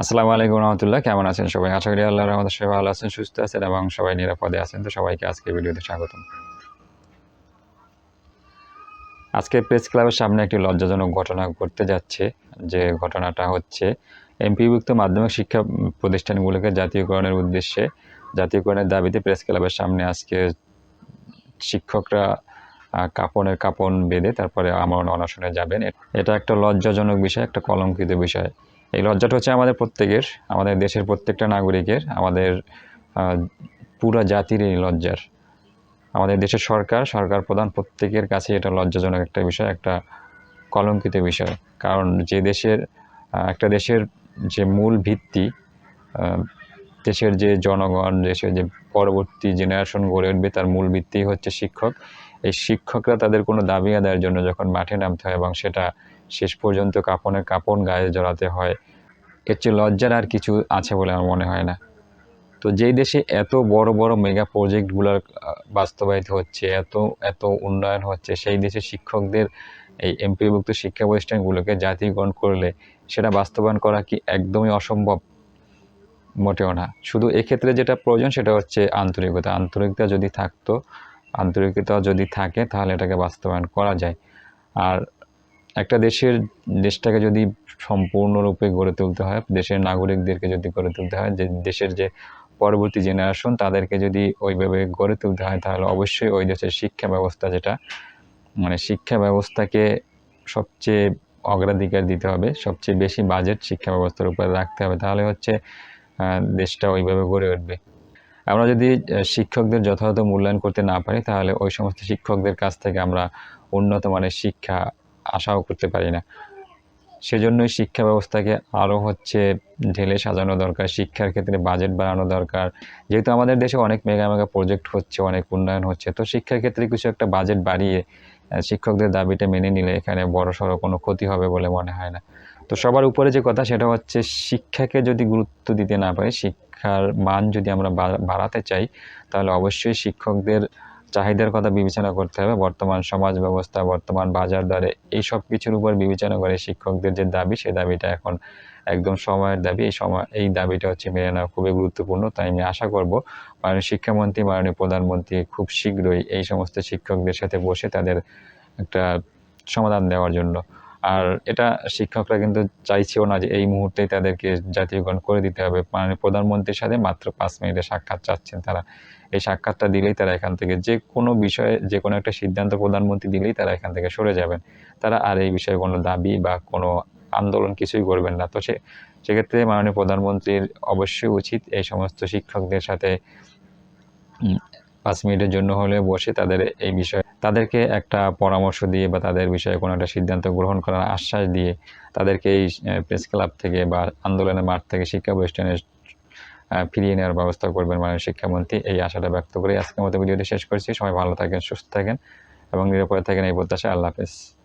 আসসালামু আলাইকুম রহমতুল্লাহ, কেমন আছেন সবাই? আশা করি আল্লাহর আমাদের সবাই ভালো আছেন, সুস্থ আছেন এবং সবাই নিরাপদে আছেন। তো সবাইকে আজকে ভিডিওতে স্বাগতম। আজকে প্রেস ক্লাবের সামনে একটি লজ্জাজনক ঘটনা ঘটতে যাচ্ছে। যে ঘটনাটা হচ্ছে, এমপিভুক্ত মাধ্যমিক শিক্ষা প্রতিষ্ঠানগুলোকে জাতীয়করণের উদ্দেশ্যে, জাতীয়করণের দাবিতে প্রেস ক্লাবের সামনে আজকে শিক্ষকরা কাপনের কাপন বেঁধে তারপরে আমার অনশনে যাবেন। এটা একটা লজ্জাজনক বিষয়, একটা কলঙ্কিত বিষয়। এই লজ্জাটা হচ্ছে আমাদের প্রত্যেকের, আমাদের দেশের প্রত্যেকটা নাগরিকের, আমাদের পুরো জাতির এই লজ্জার। আমাদের দেশের সরকার সরকার প্রধান প্রত্যেকের কাছে এটা লজ্জাজনক একটা বিষয়, একটা কলঙ্কিত বিষয়। কারণ যে দেশের একটা দেশের যে মূল ভিত্তি দেশের যে জনগণ, দেশের যে পরবর্তী জেনারেশন গড়ে উঠবে, তার মূল ভিত্তি হচ্ছে শিক্ষক। এই শিক্ষকরা তাদের কোনো দাবি আদায়ের জন্য যখন মাঠে নামতে হয় এবং সেটা শেষ পর্যন্ত কাপনের কাপন গায়ে জড়াতে হয়। এর চেয়ে লজ্জার আর কিছু আছে বলে আমার মনে হয় না। তো যেই দেশে এত বড় বড় মেগা প্রজেক্টগুলোর বাস্তবায়িত হচ্ছে, এত এত উন্নয়ন হচ্ছে, সেই দেশে শিক্ষকদের এই এমপিভুক্ত শিক্ষা প্রতিষ্ঠানগুলোকে জাতীয়করণ করলে সেটা বাস্তবায়ন করা কি একদমই অসম্ভব? মোটেও না। শুধু এক্ষেত্রে যেটা প্রয়োজন সেটা হচ্ছে আন্তরিকতা। আন্তরিকতা যদি থাকতো, আন্তরিকতা যদি থাকে তাহলে এটাকে বাস্তবায়ন করা যায়। আর একটা দেশের দেশটাকে যদি সম্পূর্ণরূপে গড়ে তুলতে হয়, দেশের নাগরিকদেরকে যদি গড়ে তুলতে হয়, যে দেশের যে পরবর্তী জেনারেশন তাদেরকে যদি ওইভাবে গড়ে তুলতে হয়, তাহলে অবশ্যই ওই দেশের শিক্ষা ব্যবস্থা যেটা মানে শিক্ষা ব্যবস্থাকে সবচেয়ে অগ্রাধিকার দিতে হবে, সবচেয়ে বেশি বাজেট শিক্ষা ব্যবস্থার উপরে রাখতে হবে, তাহলে হচ্ছে দেশটা ওইভাবে গড়ে উঠবে। আমরা যদি শিক্ষকদের যথাযথ মূল্যায়ন করতে না পারি, তাহলে ওই সমস্ত শিক্ষকদের কাছ থেকে আমরা উন্নত মানের শিক্ষা আশাও করতে পারি না। সেজন্যই শিক্ষা ব্যবস্থাকে আরও হচ্ছে ঢেলে সাজানো দরকার, শিক্ষার ক্ষেত্রে বাজেট বাড়ানো দরকার। যেহেতু আমাদের দেশে অনেক মেগা মেগা প্রজেক্ট হচ্ছে, অনেক উন্নয়ন হচ্ছে, তো শিক্ষার ক্ষেত্রে কিছু একটা বাজেট বাড়িয়ে শিক্ষকদের দাবিটা মেনে নিলে এখানে বড় সড়ো কোনো ক্ষতি হবে বলে মনে হয় না। তো সবার উপরে যে কথা সেটা হচ্ছে শিক্ষাকে যদি গুরুত্ব দিতে না পারি, শিক্ষার মান যদি আমরা বাড়াতে চাই, তাহলে অবশ্যই শিক্ষকদের চাহিদার কথা বিবেচনা করতে হবে। বর্তমান সমাজ ব্যবস্থা, বর্তমান বাজার দরে এই সব কিছুর উপর বিবেচনা করে শিক্ষকদের যে দাবি সেই দাবিটা এখন একদম সময়ের দাবি। এই সময়, এই দাবিটা হচ্ছে মেনে নেওয়া খুবই গুরুত্বপূর্ণ। তাই আমি আশা করব মাননীয় শিক্ষামন্ত্রী, মাননীয় প্রধানমন্ত্রী খুব শীঘ্রই এই সমস্ত শিক্ষকদের সাথে বসে তাদের একটা সমাধান দেওয়ার জন্য আর এটা শিক্ষকরা কিন্তু চাইছেও না যে এই মুহূর্তেই তাদেরকে জাতীয়করণ করে দিতে হবে। মাননীয় প্রধানমন্ত্রীর সাথে মাত্র পাঁচ মিনিটে সাক্ষাৎ চাচ্ছেন তারা। এই সাক্ষাৎটা দিলেই তারা এখান থেকে যে কোনো বিষয়ে, যে কোনো একটা সিদ্ধান্ত প্রধানমন্ত্রী দিলেই তারা এখান থেকে সরে যাবেন। তারা আর এই বিষয়ে কোনো দাবি বা কোনো আন্দোলন কিছুই করবেন না। তো সে, সেক্ষেত্রে মাননীয় প্রধানমন্ত্রীর অবশ্যই উচিত এই সমস্ত শিক্ষকদের সাথে পাঁচ মিনিটের জন্য হলে বসে তাদের এই বিষয়ে তাদেরকে একটা পরামর্শ দিয়ে বা তাদের বিষয়ে কোনো একটা সিদ্ধান্ত গ্রহণ করার আশ্বাস দিয়ে তাদেরকে এই প্রেস ক্লাব থেকে বা আন্দোলনের মাঠ থেকে শিক্ষা প্রতিষ্ঠানে ফিরিয়ে নেওয়ার ব্যবস্থা করবেন মাননীয় শিক্ষামন্ত্রী। এই আশাটা ব্যক্ত করে আজকের মতো ভিডিওটি শেষ করছি। সবাই ভালো থাকেন, সুস্থ থাকেন এবং নিরাপদে থাকেন এই প্রত্যাশা আল্লাহ হাফেজ।